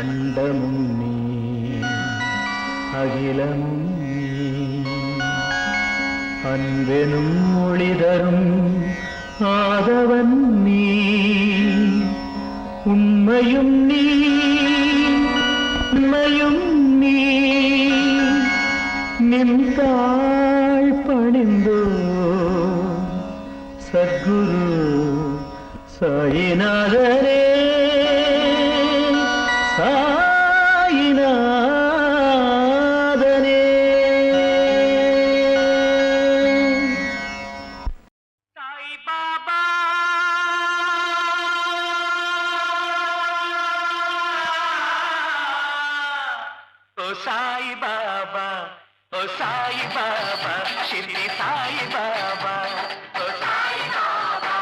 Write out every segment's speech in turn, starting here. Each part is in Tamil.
அண்டமும் நீ அகிலமும் அன்பெனும் மொழி ஆதவன் நீ உண்மையும் நீ உண்மையும் நீ. நின் நின்றாள் பணிந்தோ சத்குரு சாய் பாபா ஓ சாய் பாபா ஷிர்டி சாய் பாபா ஓ சாய் பாபா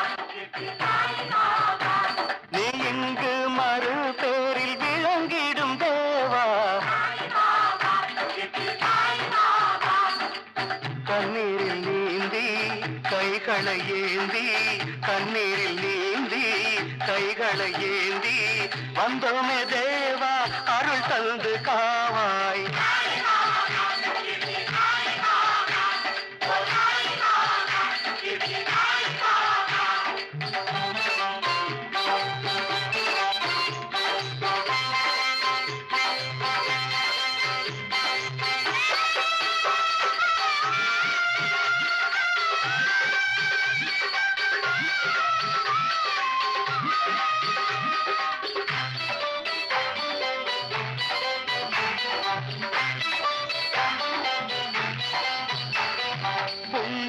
நீ இங்கு மறு பேரில் விளங்கிடும் தேவா. கண்ணீரில் நீந்தி கைகளை ஏந்தி கண்ணீரில் நீந்தி கைகளை ஏந்தி வந்தோமே தேவா அருள் தந்து காவாய்.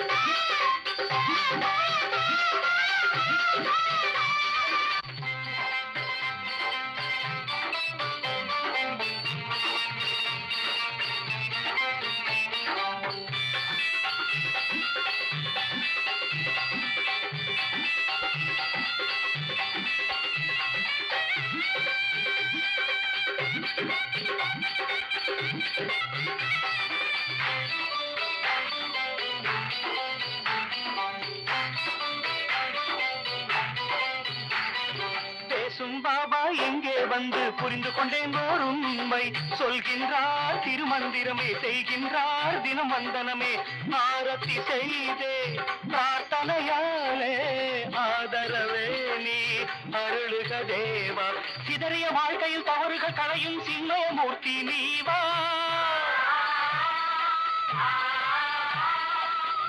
பேசும் புரிந்து கொண்டேன் ஓர் உண்மை சொல்கின்றார் திருமந்திரமே செய்கின்றார் தினம் வந்தனமே ஆரத்தி செய்தே. பிரார்த்தனையாலே ஆதரவே நீ அருளுக தேவா. சிதறிய வாழ்க்கையில் தவறுகள் களையும் சின்மயமூர்த்தி நீவா.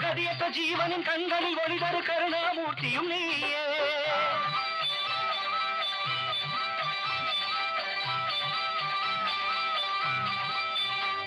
கதியற்ற ஜீவனின் கண்களில் ஒளிதரு கருணாமூர்த்தியும் நீயே.